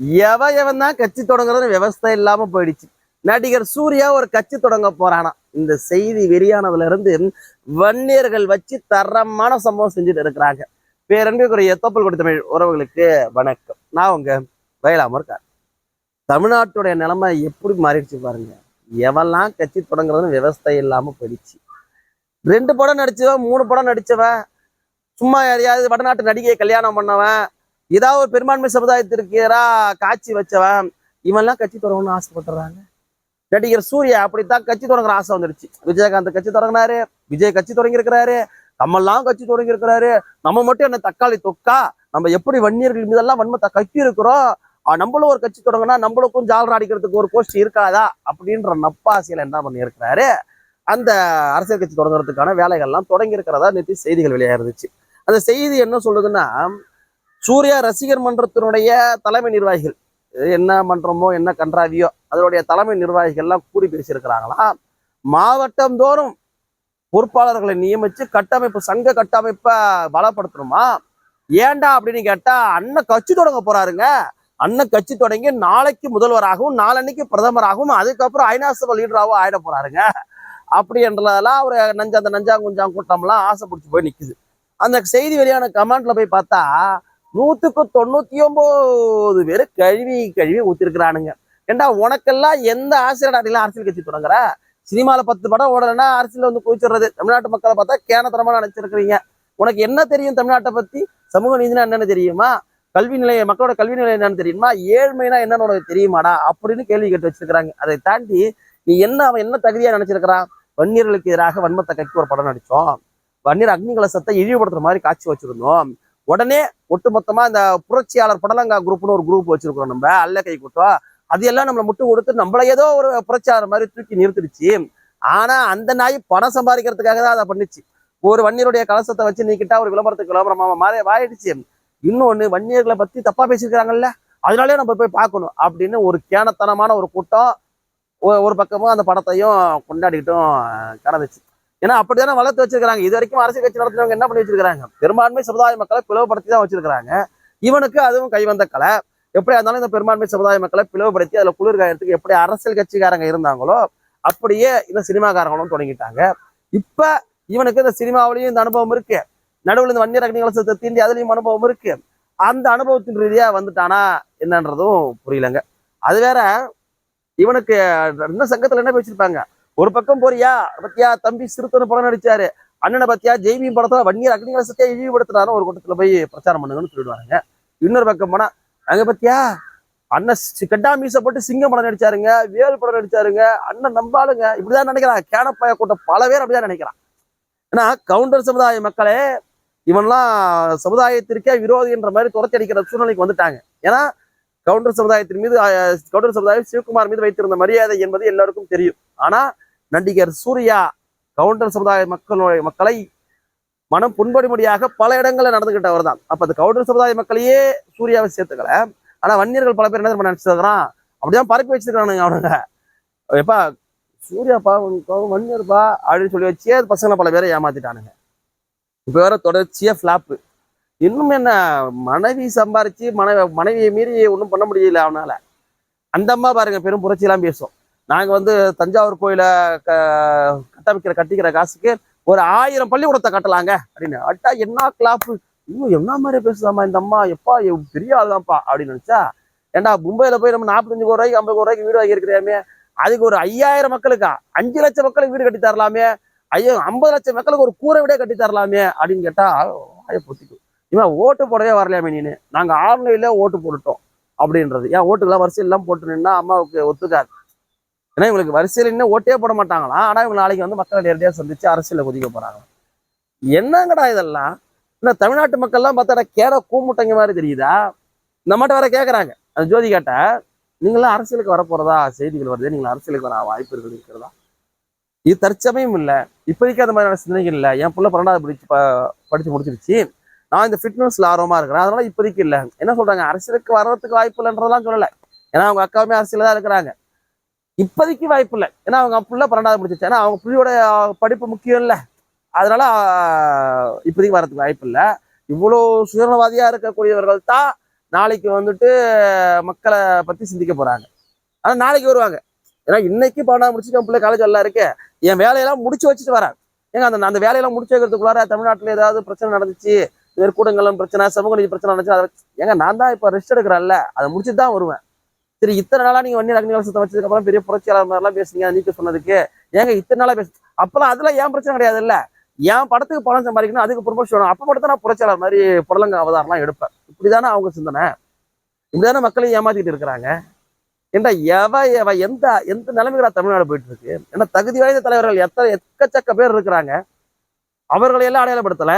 எவ எவன் தான் கட்சி தொடங்குறதுன்னு விவசாயம் இல்லாம போயிடுச்சு. நடிகர் சூர்யா ஒரு கட்சி தொடங்க போறானா? இந்த செய்தி வெளியானதுல இருந்து வன்னியர்கள் வச்சு தரமான சம்பவம் செஞ்சுட்டு இருக்கிறாங்க. பேரன்புக்குரிய தோப்பல் கொடி தமிழ் உறவுகளுக்கு வணக்கம். நான் உங்க வயலாம தமிழ்நாட்டுடைய நிலைமை எப்படி மாறிடுச்சு பாருங்க. எவெல்லாம் கட்சி தொடங்குறதுன்னு விவசாயம் இல்லாம போயிடுச்சு. ரெண்டு படம் நடிச்சவன் மூணு படம் நடிச்சவன் சும்மா யாரையாவது வடநாட்டு நடிகையை கல்யாணம் பண்ணவன் ஏதாவது ஒரு பெரும்பான்மை சமுதாயத்திற்கு காட்சி வச்சவன் இவன்லாம் கட்சி தொடங்கணும்னு ஆசைப்பட்டுறாங்க. நடிகர் சூர்யா அப்படித்தான் கட்சி தொடங்குற ஆசை வந்துடுச்சு. விஜயகாந்த் கட்சி தொடங்கினாரு விஜய் கட்சி தொடங்கியிருக்கிறாரு நம்மெல்லாம் கட்சி தொடங்கி இருக்கிறாரு நம்ம மட்டும் என்ன தக்காளி தொக்கா? நம்ம எப்படி வன்னியர்கள் மீதெல்லாம் வன்மத்தை கட்டி இருக்கிறோம் நம்மளும் ஒரு கட்சி தொடங்கினா நம்மளுக்கும் ஜாலரா அடிக்கிறதுக்கு ஒரு கோஷ்டி இருக்காதா? அப்படின்ற நப்பாசையில என்ன பண்ணியிருக்கிறாரு? அந்த அரசியல் கட்சி தொடங்குறதுக்கான வேலைகள்லாம் தொடங்கி இருக்கிறதா நேற்று செய்திகள் வெளியாக இருந்துச்சு அந்த செய்தி என்ன சொல்லுதுன்னா சூர்யா ரசிகர் மன்றத்தினுடைய தலைமை நிர்வாகிகள் என்ன மன்றமோ என்ன கன்றாவியோ அதனுடைய தலைமை நிர்வாகிகள்லாம் கூடி பேசியிருக்கிறாங்களா? மாவட்டம் தோறும் பொறுப்பாளர்களை நியமிச்சு கட்டமைப்பு சங்க கட்டமைப்பை பலப்படுத்தணுமா? ஏன்டா அப்படின்னு கேட்டா அண்ணன் கட்சி தொடங்க போறாருங்க. அண்ணன் கட்சி தொடங்கி நாளைக்கு முதல்வராகவும் நாளன்னைக்கு பிரதமராகவும் அதுக்கப்புறம் ஐநாசப லீடராகவும் ஆயிட போறாருங்க. அப்படி என்றதெல்லாம் ஒரு நஞ்ச அந்த நஞ்சாங்குஞ்சாங்க கூட்டம்லாம் ஆசை பிடிச்சி போய் நிக்குது. அந்த செய்தி வெளியான கமெண்ட்ல போய் பார்த்தா நூத்துக்கு தொண்ணூத்தி ஒன்பது பேர் கழுவி கழுவி ஊத்திருக்கிறானுங்க. ஏண்டா உனக்கெல்லாம் எந்த ஆசிரியர் அரசியல் கட்சி தொடங்குற? சினிமால பத்து படம் ஓடலைன்னா அரசியல் வந்து குவிச்சிடுறது. தமிழ்நாட்டு மக்களை பார்த்தா கேனத்தனமாக நினைச்சிருக்கிறீங்க. உனக்கு என்ன தெரியும் தமிழ்நாட்டை பத்தி? சமூக நீதினா என்னென்னு தெரியுமா? கல்வி நிலையம் மக்களோட கல்வி நிலையம் என்னன்னு தெரியுமா? ஏழ்மைனா என்னன்னு உனக்கு தெரியுமாடா? அப்படின்னு கேள்வி கேட்டு வச்சிருக்கிறாங்க. அதை தாண்டி நீ என்ன அவன் என்ன தகுதியா நினைச்சிருக்கிறான்? வன்னியர்களுக்கு எதிராக வன்மத்தை கட்சி ஒரு படம் நடிச்சோம் வன்னியர் அக்னி கலசத்தை இழிவுபடுத்துற மாதிரி காட்சி வச்சிருந்தோம். உடனே ஒட்டுமொத்தமா இந்த புரட்சியாளர் புடலங்கா குரூப்னு ஒரு குரூப் வச்சிருக்கிறோம் நம்ம அல்ல கை கூட்டம் அது எல்லாம் நம்மளை முட்டு கொடுத்து நம்மள ஏதோ ஒரு புரட்சியாளர் மாதிரி தூக்கி நிறுத்திடுச்சு. ஆனா அந்த நாய் பணம் சம்பாதிக்கிறதுக்காக தான் அதை பண்ணிச்சு. ஒரு வன்னியருடைய கலசத்தை வச்சு நீக்கிட்டா ஒரு விளம்பரத்துக்கு விளம்பரமா மாறி வாயிடுச்சு இன்னொன்னு வன்னியர்களை பத்தி தப்பா பேசியிருக்காங்கல்ல அதனாலே நம்ம போய் பார்க்கணும் அப்படின்னு ஒரு கேனத்தனமான ஒரு கூட்டம் ஒ- ஒரு பக்கமும் அந்த படத்தையும் கொண்டாடிக்கிட்டும் கடந்துச்சு ஏன்னா அப்படித்தானே வளர்த்து வச்சிருக்காங்க இது வரைக்கும் அரசியல் கட்சி நடத்துறவங்க என்ன பண்ணி வச்சிருக்காங்க பெரும்பான்மை சமுதாய மக்களை பிளவுபடுத்தி தான் வச்சிருக்காங்க இவனுக்கு அதுவும் கைவந்த கலை. எப்படியா இருந்தாலும் இந்த பெரும்பான்மை சமுதாய மக்களை பிளவுபடுத்தி அதுல குளிர்காயத்துக்கு எப்படி அரசியல் கட்சிக்காரங்க இருந்தாங்களோ அப்படியே இந்த சினிமாக்காரங்களும் தொடங்கிட்டாங்க. இப்ப இவனுக்கு இந்த சினிமாவிலையும் இந்த அனுபவம் இருக்கு. நடுவில் இந்த வன்னியர் அக்னி கலசத்தை தீண்டி அதுலயும் அனுபவம் இருக்கு. அந்த அனுபவத்தின் ரீதியா வந்துட்டானா என்னன்றதும் புரியலங்க. அது வேற இவனுக்கு இந்த சங்கத்துல என்ன வச்சிருப்பாங்க ஒரு பக்கம் போறியா? பத்தியா தம்பி சிறுத்தனு படம் நடிச்சாரு. அண்ணனை பத்தியா ஜெய்பீம் படத்துல வன்னியர் அக்னி கலசத்தையே இழிவுபடுத்துறாரு ஒரு கூட்டத்துல போய் பிரச்சாரம் பண்ணுங்கன்னு சொல்லிடுவாங்க இன்னொரு பக்கம் போனா அங்க பத்தியா? அண்ணன் கெட்டா மீசை போட்டு சிங்கம் படம் நடிச்சாருங்க வேல் படம் நடிச்சாருங்க அண்ணன் நம்பாளுங்க. இப்படிதான் நினைக்கிறான். கேனப்பாய கூட்டம் பல பேர் அப்படிதான் நினைக்கிறான். ஏன்னா கவுண்டர் சமுதாய மக்களே இவன்லாம் சமுதாயத்திற்கே விரோதி என்ற மாதிரி துரத்தி அடிக்கிற சூழ்நிலைக்கு வந்துட்டாங்க. ஏன்னா கவுண்டர் சமுதாயத்தின் மீது கவுண்டர் சமுதாயம் சிவகுமார் மீது வைத்திருந்த மரியாதை என்பது எல்லாருக்கும் தெரியும். ஆனா நடிகர் சூர்யா கவுண்டர் சமுதாய மக்களுடைய மக்களை மனம் புண்படும்படியாக பல இடங்களில் நடந்துகிட்டவர் தான் அப்ப அந்த கவுண்டர் சமுதாய மக்களையே சூர்யாவை சேர்த்துக்கல. ஆனா வன்னியர்கள் பல பேர் என்ன நினச்சிருக்கிறான் அப்படிதான் பரப்பி வச்சிருக்கானுங்க அவனுங்க. எப்பா சூர்யாப்பா வன்னியர்ப்பா அப்படின்னு சொல்லி வச்சே அது பசங்களை பல பேரை ஏமாத்திட்டானுங்க? இப்போ வேற தொடர்ச்சியா ஃப்ளாப்பு இன்னும் என்ன மனைவி சம்பாரிச்சு மனைவி மனைவியை மீறி ஒன்றும் பண்ண முடியல அவனால. அந்த அம்மா பாருங்க பெரும் புரட்சியெல்லாம் பேசும். நாங்க வந்து தஞ்சாவூர் கோயிலை க கட்டமைக்கிற கட்டிக்கிற காசுக்கு ஒரு ஆயிரம் பள்ளிக்கூடத்தை கட்டலாங்க அப்படின்னு. அட்டா என்ன கிளாப்பு இன்னும் என்ன மாதிரி பேசுதாம்மா இந்த அம்மா? எப்பா பெரிய பெரிய ஆளுதான்ப்பா அப்படின்னு நினைச்சா ஏண்டா மும்பையில் போய் நம்ம நாற்பத்தஞ்சு ரூபாய்க்கு ஐம்பது ரூபாய்க்கு வீடு வாங்கியிருக்கிறேமே அதுக்கு ஒரு ஐயாயிரம் மக்களுக்கா? அஞ்சு லட்சம் மக்களுக்கு வீடு கட்டி தரலாமே ஐயோ ஐம்பது லட்சம் மக்களுக்கு ஒரு கூரை வீடே கட்டி தரலாமே அப்படின்னு கேட்டா வாயை பொத்திக்கும். இவன் ஓட்டு போடவே வரலையாமே நீனு? நாங்க ஆன்லைனில் ஓட்டு போட்டுட்டோம் அப்படின்றது. ஏன் ஓட்டுக்கெல்லாம் வரிசையெல்லாம் போட்டு நின்னா அம்மாவுக்கு ஒத்துக்காது. ஏன்னா இவங்களுக்கு வரிசையில் இன்னும் ஓட்டே போட மாட்டாங்களாம். ஆனா இவங்க நாளைக்கு வந்து மக்களை நேரடியாக சந்திச்சு அரசியலில் குதிக்க போறாங்க. என்னங்கடா இதெல்லாம்? இந்த தமிழ்நாட்டு மக்கள்லாம் பார்த்தா கேட கூமுட்டைங்க மாதிரி தெரியுதா? இந்த வேற கேட்கறாங்க அந்த ஜோதி கேட்ட நீங்களாம் அரசியலுக்கு வரப்போறதா செய்திகள் வருது நீங்கள் அரசியலுக்கு வர வாய்ப்புகள் இருக்கிறதா? இது தற்சமயம் இல்லை. இப்போதைக்கு அந்த மாதிரியான சிந்தனைகள் இல்லை. என் பிள்ளை பன்னெண்டாவது படிச்சு படித்து படிச்சு முடிச்சிருச்சு. நான் இந்த ஃபிட்னஸ்ல ஆர்வமா இருக்கிறேன். அதனால இப்போதைக்கு இல்லை. என்ன சொல்றாங்க? அரசியலுக்கு வர்றதுக்கு வாய்ப்பு இல்லைன்றதெல்லாம் சொல்லலை. ஏன்னா அவங்க அக்காவுமே அரசியல் தான் இருக்கிறாங்க. இப்போதைக்கு வாய்ப்பு இல்லை. ஏன்னா அவங்க புள்ள பன்னெண்டாவது முடிச்சிச்சு ஏன்னா அவங்க புள்ளியோட படிப்பு முக்கியம் இல்லை. அதனால இப்போதைக்கு வர்றதுக்கு வாய்ப்பு இல்லை. இவ்வளோ சுயநலவாதியாக இருக்கக்கூடியவர்கள் தான் நாளைக்கு வந்துட்டு மக்களை பற்றி சிந்திக்க போகிறாங்க ஆனால் நாளைக்கு வருவாங்க. ஏன்னா இன்னைக்கு பன்னெண்டாம் முடிச்சுட்டு என் பிள்ளை காலேஜ் எல்லாம் இருக்கு. என் வேலையெல்லாம் முடிச்சு வச்சுட்டு வரேன் ஏங்க அந்த அந்த வேலையெல்லாம் முடிச்சு வைக்கிறதுக்குள்ளார தமிழ்நாட்டில் ஏதாவது பிரச்சனை நடந்துச்சு வேறு கூடங்களும் பிரச்சனை சமூக நீதி பிரச்சனை நடந்துச்சு அதை ஏங்க நான் தான் இப்போ ரெஸ்ட் எடுக்கிறேன்ல. அதை முடிச்சுட்டு தான் வருவேன். சரி இத்தனை நாளா நீங்க வன்னி அக்னி சுத்தம் வச்சதுக்கு அப்புறம் பெரிய புரட்சியாளர் மாதிரிலாம் பேசுனீங்க நீக்க சொன்னதுக்கு. ஏங்க இத்தனை நாளா பேசு அப்பெல்லாம் அதெல்லாம் ஏன் பிரச்சனை கிடையாது இல்ல என் படத்துக்கு பணம் சம்பாதிக்கணும் அதுக்கு ப்ரொமோஷன் வேணும். அப்ப மட்டும் தான் நான் புரட்சியாளர் மாதிரி புடலங்க அவதாரம்லாம் எடுப்பேன். இப்படிதானே அவங்க சிந்தனை. இப்படிதானே மக்களையும் ஏமாத்திட்டு இருக்கிறாங்க. ஏண்டா எவ எவ எந்த எந்த நிலைமைகளா தமிழ்நாடு போயிட்டு இருக்கு ஏன்னா தகுதி வாய்ந்த தலைவர்கள் எத்தனை எக்கச்சக்க பேர் இருக்கிறாங்க. அவர்களையெல்லாம் அடையாளப்படுத்தல.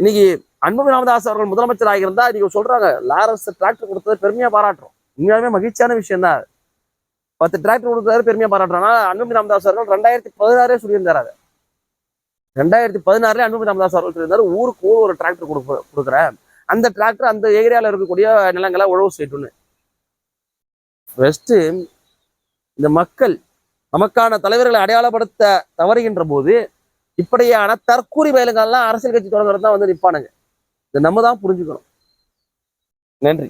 இன்னைக்கு அன்பு ராமதாஸ் அவர்கள் முதலமைச்சர் ஆகியிருந்தா இன்னைக்கு சொல்றாங்க லாரன்ஸ் டிராக்டர் கொடுத்தது பெருமையா பாராட்டுறோம். உண்மையாலுமே மகிழ்ச்சியான விஷயம் தான் பத்து டிராக்டர் கொடுத்தாரு பெருமையா பாராட்டுறாங்க அன்புமணி ராமதாஸ் அவர்கள் ரெண்டாயிரத்தி பதினாறே சொல்லியிருந்தார் அது. ரெண்டாயிரத்தி பதினாறுல அன்புமணி ராமதாஸ் அவர்கள் சொல்லியிருந்தார் ஊருக்கு ஊர் ஒரு டிராக்டர் கொடுக்க கொடுக்குறேன். அந்த டிராக்டர் அந்த ஏரியாவில் இருக்கக்கூடிய நிலங்களை உழவு செய்யட்டும்னு. ஃபஸ்ட்டு இந்த மக்கள் நமக்கான தலைவர்களை அடையாளப்படுத்த தவறுகின்ற போது இப்படியான தற்கூரி பயலுங்கள்லாம் அரசியல் கட்சி தொடங்குறது தான் வந்து நிப்பானுங்க. இதை நம்ம தான் புரிஞ்சுக்கணும். நன்றி.